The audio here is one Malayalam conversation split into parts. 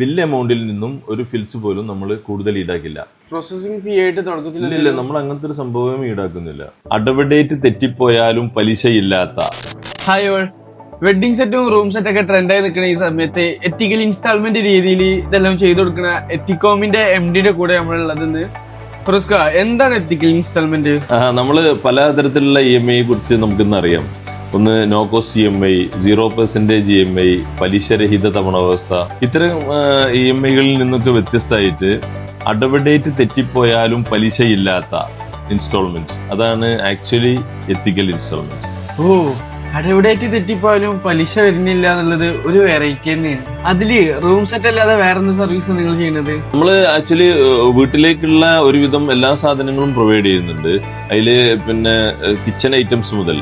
ബിൽ എമൗണ്ടിൽ നിന്നും ഒരു ഫിൽസ് പോലും നമ്മൾ കൂടുതൽ ഈടാക്കില്ല. പ്രോസസിംഗ് ഫീ ആയിട്ട് തുടക്കത്തിൽ ഇല്ല നമ്മൾ അങ്ങനത്തെ ഒരു സംഭവം ഈടാക്കുന്നില്ല. അഡവഡേറ്റ് തെറ്റിപ്പോയാലും പലിശയില്ലാത്ത. ഹായ് ഓൾ വെഡിങ് സെറ്റും റൂം സെറ്റ് ഒക്കെ ട്രെൻഡായി നിൽക്കുന്ന ഈ സമയത്ത് എത്തിക്കൽ ഇൻസ്റ്റാൾമെന്റ് രീതിയിൽ ഇതെല്ലാം ചെയ്തു കൊടുക്കുന്ന എത്തിക്കോമിന്റെ എം ഡിയുടെ കൂടെ നമ്മളുള്ളത് ഇന്ന്. ഫിറോസ്ക എന്താണ് എത്തിക്കൽ ഇൻസ്റ്റാൾമെന്റ് നമ്മൾ നമ്മൾ പലതരത്തിലുള്ള ഇ എം ഐയെ കുറിച്ച് നമുക്കിന്ന് അറിയാം. ഒന്ന് no cost E M I zero percentage E M I പലിശരഹിത തവണ വ്യവസ്ഥ ഇത്തരം ഇ എം ഐകളിൽ നിന്നൊക്കെ വ്യത്യസ്തമായിട്ട് അഡവഡേറ്റ് തെറ്റിപ്പോയാലും പലിശയില്ലാത്ത ഇൻസ്റ്റാൾമെന്റ് അതാണ് ആക്ച്വലി എത്തിക്കൽ ഇൻസ്റ്റാൾമെന്റ് ഓ. അടവിടേറ്റ് തെറ്റിപ്പോയാലും പലിശ വരുന്നില്ല എന്നുള്ളത് ഒരു വെറൈറ്റി തന്നെയാണ്. അതിൽ റൂം സെറ്റ് അല്ലാതെ വേറെ സർവീസ് നിങ്ങൾ ചെയ്യുന്നത്? നമ്മൾ ആക്ച്വലി വീട്ടിലേക്കുള്ള ഒരുവിധം എല്ലാ സാധനങ്ങളും പ്രൊവൈഡ് ചെയ്യുന്നുണ്ട്. അതിൽ പിന്നെ കിച്ചൺ ഐറ്റംസ് മുതൽ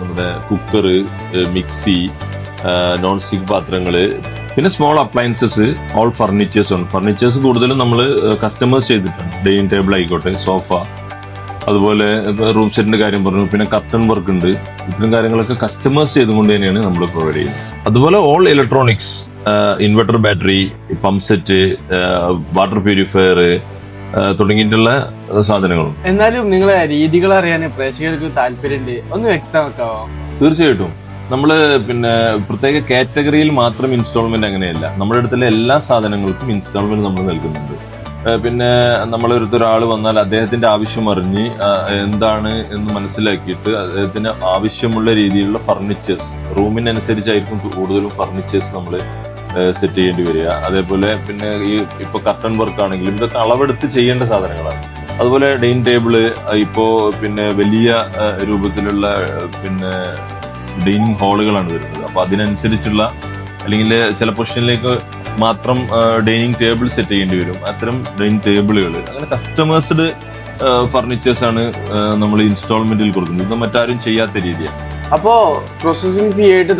നമ്മുടെ കുക്കർ മിക്സി നോൺ സ്റ്റിക് പാത്രങ്ങൾ പിന്നെ സ്മോൾ അപ്ലയൻസസ് ഓൾ ഫർണിച്ചേഴ്സ് ഉണ്ട്. ഫർണിച്ചേഴ്സ് കൂടുതലും നമ്മൾ കസ്റ്റമേഴ്സ് ചെയ്തിട്ടുണ്ട്. ഡൈനിങ് ടേബിൾ ആയിക്കോട്ടെ സോഫ അതുപോലെ റൂം സെറ്റിന്റെ കാര്യം പറഞ്ഞു പിന്നെ കർട്ടൺ വർക്ക് ഉണ്ട്. ഇത്തരം കാര്യങ്ങളൊക്കെ കസ്റ്റമേഴ്സ് ചെയ്തുകൊണ്ട് തന്നെയാണ് നമ്മൾ പ്രൊവൈഡ് ചെയ്യുന്നത്. അതുപോലെ all electronics inverter battery pump set water purifier തുടങ്ങിയിട്ടുള്ള സാധനങ്ങളും. എന്നാലും നിങ്ങളെ രീതികൾ അറിയാൻ പ്രേക്ഷകർക്ക് താല്പര്യമുണ്ട്. ഒന്ന് വ്യക്തമാക്കാവോ? തീർച്ചയായിട്ടും. നമ്മൾ പിന്നെ പ്രത്യേക കാറ്റഗറിയിൽ മാത്രം ഇൻസ്റ്റാൾമെന്റ് അങ്ങനെയല്ല. നമ്മുടെ അടുത്തുള്ള എല്ലാ സാധനങ്ങൾക്കും ഇൻസ്റ്റാൾമെന്റ് നമ്മൾ നൽകുന്നുണ്ട്. പിന്നെ നമ്മൾ ഒരാൾ വന്നാൽ അദ്ദേഹത്തിന്റെ ആവശ്യം അറിഞ്ഞ് എന്താണ് എന്ന് മനസ്സിലാക്കിയിട്ട് അദ്ദേഹത്തിന് ആവശ്യമുള്ള രീതിയിലുള്ള ഫർണിച്ചേഴ്സ് റൂമിനനുസരിച്ചായിരിക്കും കൂടുതലും ഫർണിച്ചേഴ്സ് നമ്മൾ സെറ്റ് ചെയ്യേണ്ടി വരിക. അതേപോലെ പിന്നെ ഈ ഇപ്പൊ കർട്ടൺ വർക്ക് ആണെങ്കിലും ഇതൊക്കെ അളവെടുത്ത് ചെയ്യേണ്ട സാധനങ്ങളാണ്. അതുപോലെ ഡൈനിങ് ടേബിൾ ഇപ്പോ പിന്നെ വലിയ രൂപത്തിലുള്ള പിന്നെ ഡൈനിങ് ഹാളുകളാണ് വരുന്നത്. അപ്പൊ അതിനനുസരിച്ചുള്ള അല്ലെങ്കിൽ ചില പൊസിഷനിലേക്ക് മാത്രം ഡൈനിങ് ടേബിൾ സെറ്റ് ചെയ്യേണ്ടി വരും. അത്തരം ഡൈനിങ് ടേബിളുകൾ അങ്ങനെ കസ്റ്റമേഴ്സ്ഡ് ഫർണിച്ചേഴ്സ് ആണ് നമ്മൾ ഇൻസ്റ്റാൾമെന്റിൽ കൊടുക്കുന്നത്. ഇത് മറ്റാരും ചെയ്യാത്ത രീതിയാണ്. അപ്പോ പ്രോസസിംഗ് ഫീ ആയിട്ട്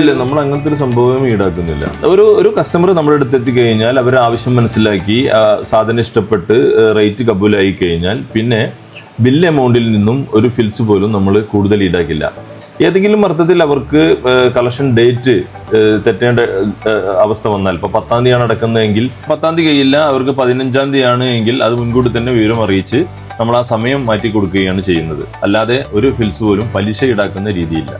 ഇല്ല നമ്മൾ അങ്ങനത്തെ ഒരു സംഭവം ഈടാക്കുന്നില്ല. ഒരു ഒരു കസ്റ്റമർ നമ്മുടെ അടുത്ത് എത്തിക്കഴിഞ്ഞാൽ അവർ ആവശ്യം മനസ്സിലാക്കി സാധനം ഇഷ്ടപ്പെട്ട് റേറ്റ് കബൂലായി കഴിഞ്ഞാൽ പിന്നെ ബില്ല് എമൗണ്ടിൽ നിന്നും ഒരു ഫിൽസ് പോലും നമ്മൾ കൂടുതൽ ഈടാക്കില്ല. ഏതെങ്കിലും അർത്ഥത്തിൽ അവർക്ക് കളക്ഷൻ ഡേറ്റ് തെറ്റേണ്ട അവസ്ഥ വന്നാൽ. ഇപ്പൊ പത്താം തീയതിയാണ് അടക്കുന്നതെങ്കിൽ പത്താം തീയതി കഴിയില്ല അവർക്ക് പതിനഞ്ചാം തീയതിയാണ് എങ്കിൽ അത് മുൻകൂട്ടി തന്നെ വിവരം അറിയിച്ച് നമ്മൾ ആ സമയം മാറ്റി കൊടുക്കുകയാണ് ചെയ്യുന്നത്. അല്ലാതെ ഒരു ഫിൽസ് പോലും പലിശ ഈടാക്കുന്ന രീതിയില്ല.